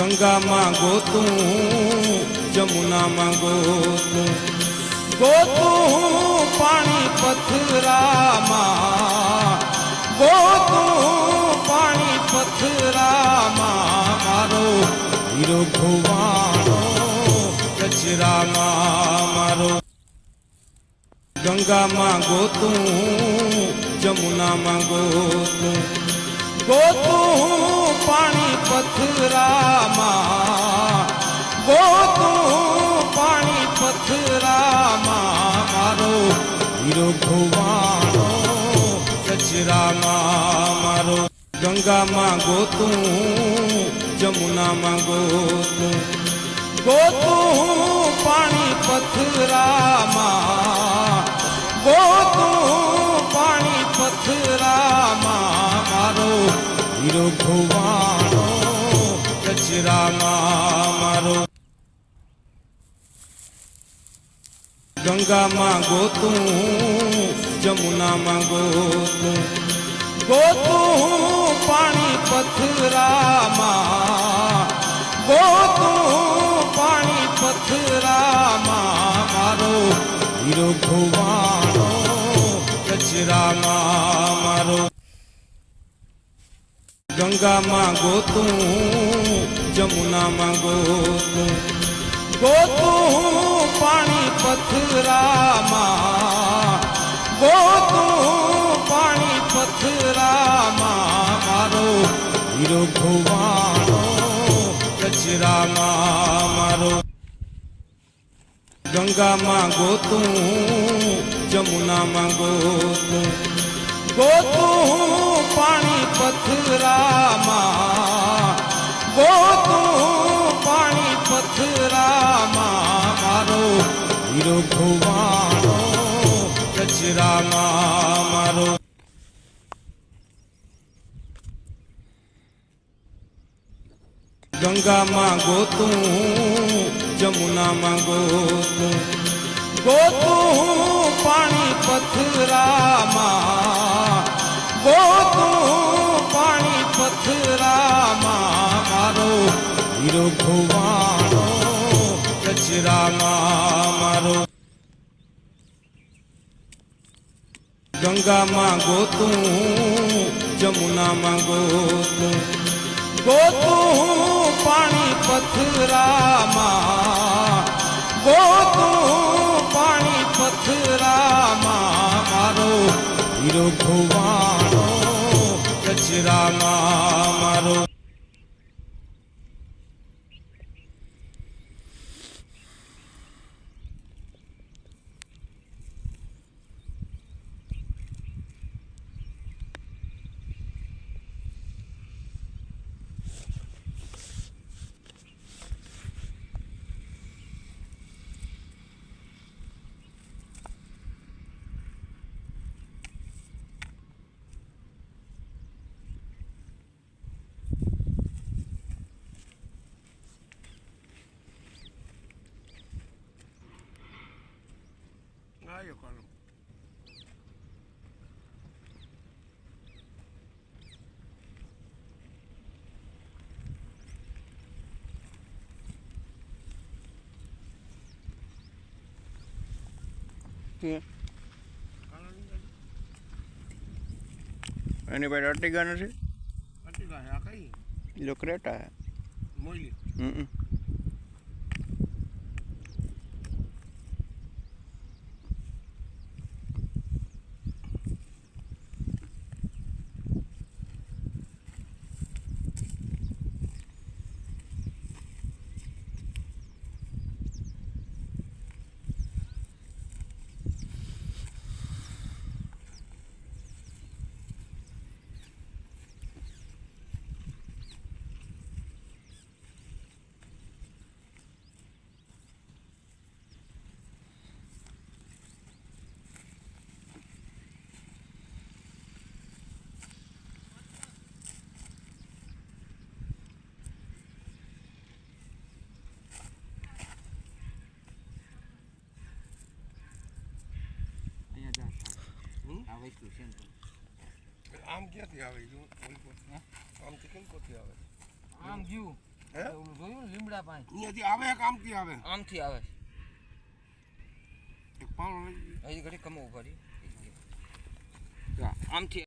ગંગામાં ગોતું જમુનામાં ગોતું. ગોતું પાણી પથરામાં, ગોતું પાણી પથરામાં, મારો હીરો ધોવાણો કચરામાં, મારો ગંગામાં ગોતું જમુનામાં ગોતું. ગોતું પાણી પથરામાં ગોતું પાણી પથરામાં મારો હીરો ભુવાનો કચરામાં મારો ગંગામાં ગોતું જમુનામાં ગોતું. ગોતું ધોવાણો કચરામાં મારો ગંગામાં ગોતું જમુનામાં ગોતું. ગોતું પાણી પથરામાં. ગોતું પાણી પથરામાં. મારો હીરો ધોવાણો ગંગામાં ગોતું જમુનામાં ગોતું. ગોતું પાણી પથરામાં, ગોતું પાણી પથરામાં, મારો હીરો ભુવાનો કચરામાં, મારો ગંગામાં ગોતું જમુનામાં ગોતું. ગોતું પાણી પથરામાં ગોતું પાણી પથરામાં મારો હીરો ધોવાણો કચરામાં મારો. ગંગામાં ગોતું, જમુનામાં ગોતું. ગોતું પાણી પથરામાં, ગોતું પાણી પથરામાં, મારો હીરો ધોવાણો કચરામાં, મારો ગંગામાં ગોતું જમુનામાં ગોતું ગોતું પાણી પથરામાં હીરો ધોવાણો કચરામાં મારો આવ્યો કોનો કે કાનાની ગાડી એની પાસે અર્ટિગા નથી અટીકા હે આ કઈ એ તો ક્રેટા હે મોઈલી હમ આમ ક્યાંથી આવે જો પોતે આમથી કેમ કોથી આવે? આમ ગયું. હે? ઓલું જોયું ને લીમડા પાસે અહીંયાથી આવે એક આમથી આવે? આમથી આવે. એક પાણો લઈ હજી ઘડી કમવું પડી. આમથી